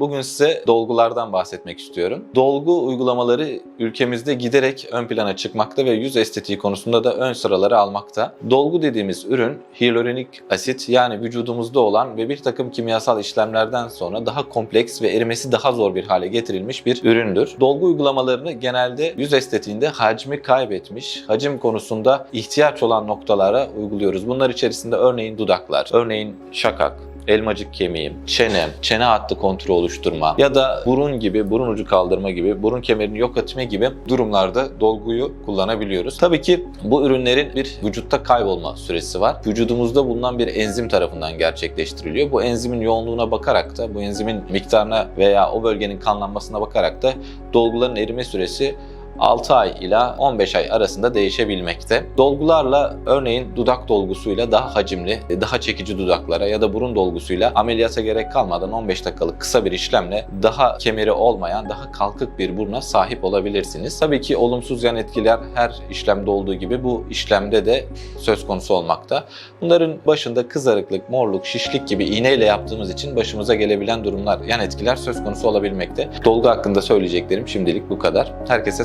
Bugün size dolgulardan bahsetmek istiyorum. Dolgu uygulamaları ülkemizde giderek ön plana çıkmakta ve yüz estetiği konusunda da ön sıraları almakta. Dolgu dediğimiz ürün hyaluronik asit yani vücudumuzda olan ve bir takım kimyasal işlemlerden sonra daha kompleks ve erimesi daha zor bir hale getirilmiş bir üründür. Dolgu uygulamalarını genelde yüz estetiğinde hacmi kaybetmiş, hacim konusunda ihtiyaç olan noktalara uyguluyoruz. Bunlar içerisinde örneğin dudaklar, örneğin şakak, elmacık kemiğim, çenem, çene hattı kontrolü oluşturma ya da burun gibi, burun ucu kaldırma gibi, burun kemerini yok etme gibi durumlarda dolguyu kullanabiliyoruz. Tabii ki bu ürünlerin bir vücutta kaybolma süresi var. Vücudumuzda bulunan bir enzim tarafından gerçekleştiriliyor. Bu enzimin yoğunluğuna bakarak da, bu enzimin miktarına veya o bölgenin kanlanmasına bakarak da dolguların erime süresi 6 ay ila 15 ay arasında değişebilmekte. Dolgularla örneğin dudak dolgusuyla daha hacimli, daha çekici dudaklara ya da burun dolgusuyla ameliyata gerek kalmadan 15 dakikalık kısa bir işlemle daha kemeri olmayan, daha kalkık bir buruna sahip olabilirsiniz. Tabii ki olumsuz yan etkiler her işlemde olduğu gibi bu işlemde de söz konusu olmakta. Bunların başında kızarıklık, morluk, şişlik gibi iğneyle yaptığımız için başımıza gelebilen durumlar, yan etkiler söz konusu olabilmekte. Dolgu hakkında söyleyeceklerim şimdilik bu kadar. Herkese